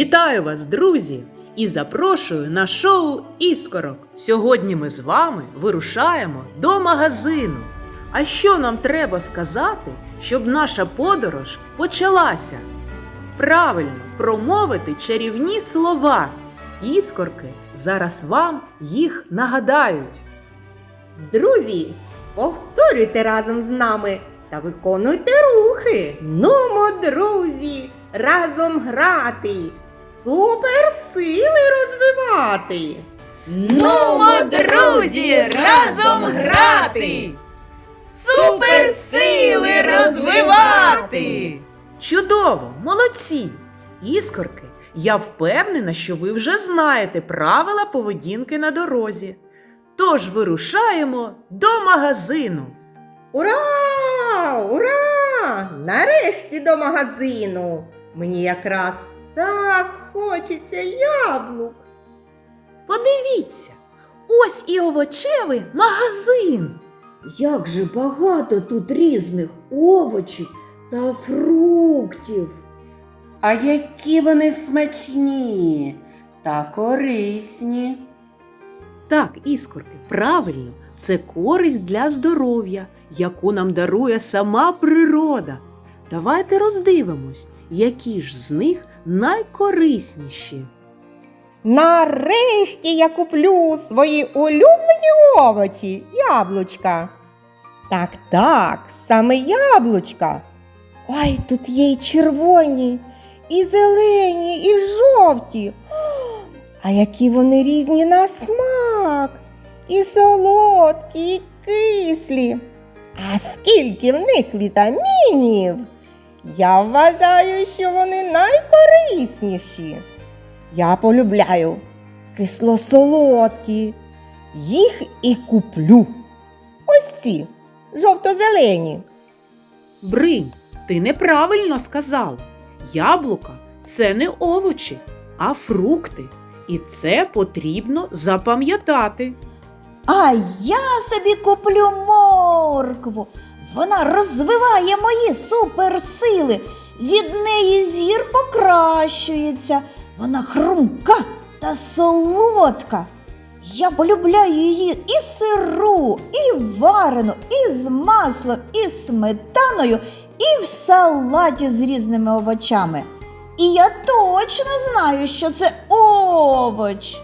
Вітаю вас, друзі! І запрошую на шоу Іскорок. Сьогодні ми з вами вирушаємо до магазину. А що нам треба сказати, щоб наша подорож почалася? Правильно промовити чарівні слова. Іскорки зараз вам їх нагадають. Друзі, повторюйте разом з нами та виконуйте рухи. Нумо, друзі, разом грати, суперсили розвивати. Нумо, друзі, разом грати! Суперсили розвивати! Чудово, молодці! Іскорки, я впевнена, що ви вже знаєте правила поведінки на дорозі. Тож вирушаємо до магазину. Ура! Ура! Нарешті до магазину. Мені якраз так хочеться яблук. Подивіться, ось і овочевий магазин. Як же багато тут різних овочів та фруктів. А які вони смачні та корисні. Так, іскорки, правильно, це користь для здоров'я, яку нам дарує сама природа. Давайте роздивимось, які ж з них найкорисніші. Нарешті я куплю свої улюблені овочі, яблучка. Так, так, саме яблучка. Ой, тут є і червоні, і зелені, і жовті. А які вони різні на смак, і солодкі, і кислі. А скільки в них вітамінів? Я вважаю, що вони найкорисніші. Я полюбляю кисло-солодкі. Їх і куплю. Ось ці жовто-зелені. Бринь, ти неправильно сказав. Яблука це не овочі, а фрукти. І це потрібно запам'ятати. А я собі куплю моркву. Вона розвиває мої суперсили. Від неї зір покращується. Вона хрумка та солодка. Я полюбляю її і сиру, і варену, і з маслом, і сметаною, і в салаті з різними овочами. І я точно знаю, що це овоч.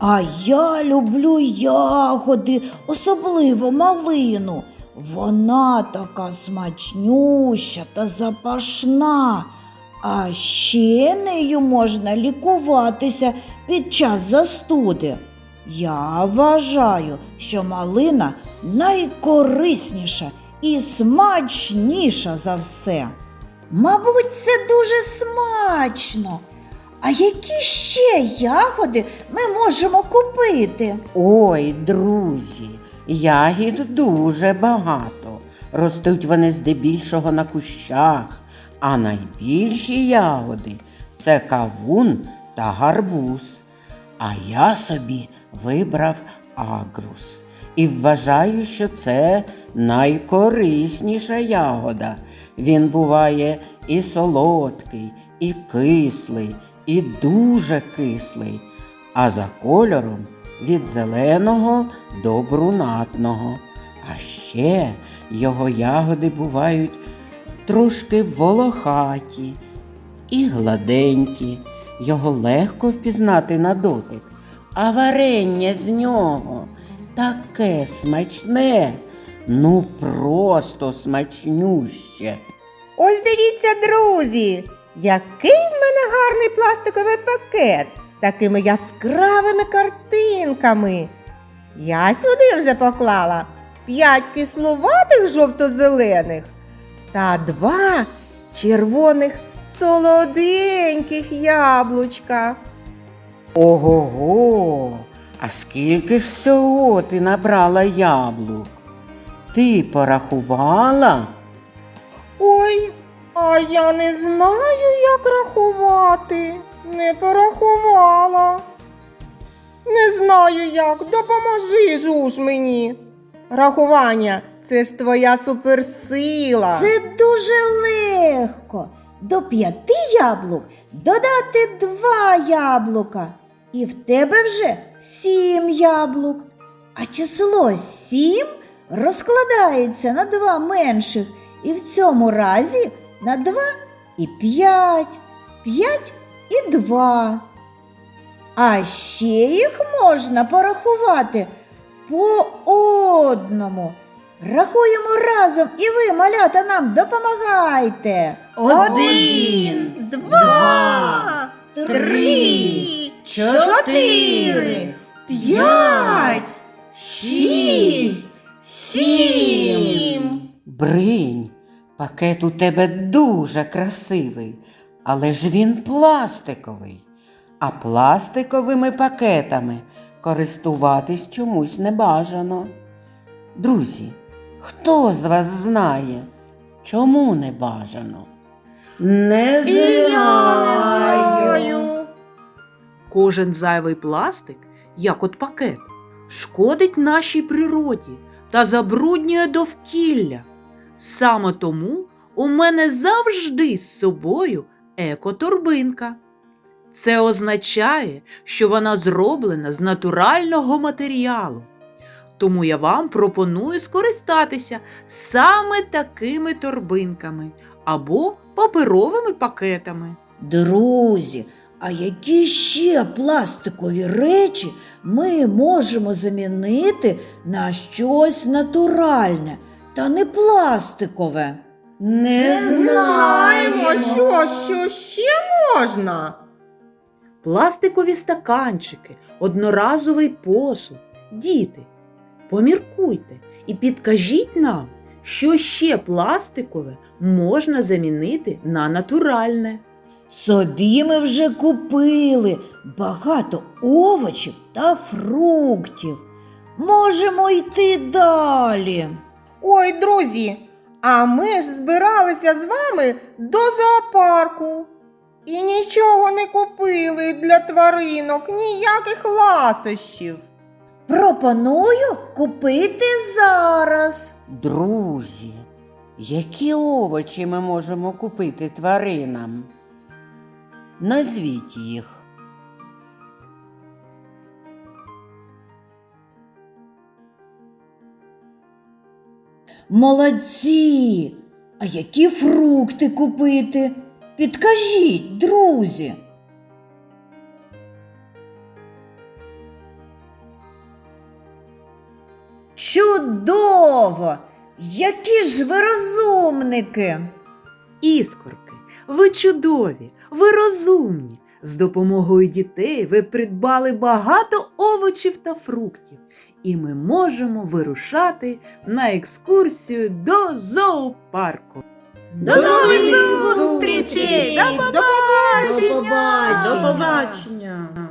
А я люблю ягоди, особливо малину. Вона така смачнюща та запашна. А ще нею можна лікуватися під час застуди. Я вважаю, що малина найкорисніша і смачніша за все. Мабуть, це дуже смачно. А які ще ягоди ми можемо купити? Ой, друзі, ягід дуже багато. Ростуть вони здебільшого на кущах, а найбільші ягоди це кавун та гарбуз. А я собі вибрав агрус і вважаю, що це найкорисніша ягода. Він буває і солодкий, і кислий, і дуже кислий, а за кольором від зеленого до брунатного. А ще його ягоди бувають трошки волохаті і гладенькі. Його легко впізнати на дотик, а варення з нього таке смачне, ну просто смачнюще. Ось дивіться, друзі, який в мене гарний пластиковий пакет такими яскравими картинками. Я сюди вже поклала п'ять кисловатих жовто-зелених та два червоних солоденьких яблучка. Ого-го, а скільки ж всього ти набрала яблук? Ти порахувала? Ой, а я не знаю, як рахувати. Не порахувала. Не знаю як, допоможи жуж мені. Рахування це ж твоя суперсила. Це дуже легко. до п'яти яблук додати два яблука. І в тебе вже сім яблук. А число сім розкладається на два менших, і в цьому разі на два і п'ять, п'ять і два. А ще їх можна порахувати по одному. Рахуємо разом, і ви, малята, нам допомагайте. Один, два, три, чотири, п'ять, шість, сім. Бринь, пакет у тебе дуже красивий, але ж він пластиковий. А пластиковими пакетами користуватись чомусь не бажано. Друзі, хто з вас знає, чому не бажано? Не І я не знаю. Кожен зайвий пластик, як от пакет, шкодить нашій природі та забруднює довкілля. Саме тому у мене завжди з собою екоторбинка. Це означає, що вона зроблена з натурального матеріалу. Тому я вам пропоную скористатися саме такими торбинками або паперовими пакетами. Друзі, а які ще пластикові речі ми можемо замінити на щось натуральне та не пластикове? Не Знаємо, що, що ще можна. пластикові стаканчики, одноразовий посуд. Діти, поміркуйте і підкажіть нам, що ще пластикове можна замінити на натуральне. Собі ми вже купили багато овочів та фруктів. Можемо йти далі. Ой, друзі, а ми ж збиралися з вами до зоопарку. І нічого не купили для тваринок, ніяких ласощів. Пропоную купити зараз. Друзі, які овочі ми можемо купити тваринам? Назвіть їх. Молодці! А які фрукти купити? Підкажіть, друзі. Чудово! Які ж ви розумники! Іскорки, ви чудові, ви розумні. З допомогою дітей ви придбали багато овочів та фруктів, і ми можемо вирушати на екскурсію до зоопарку. До нових зустрічей! До До побачення! До побачення!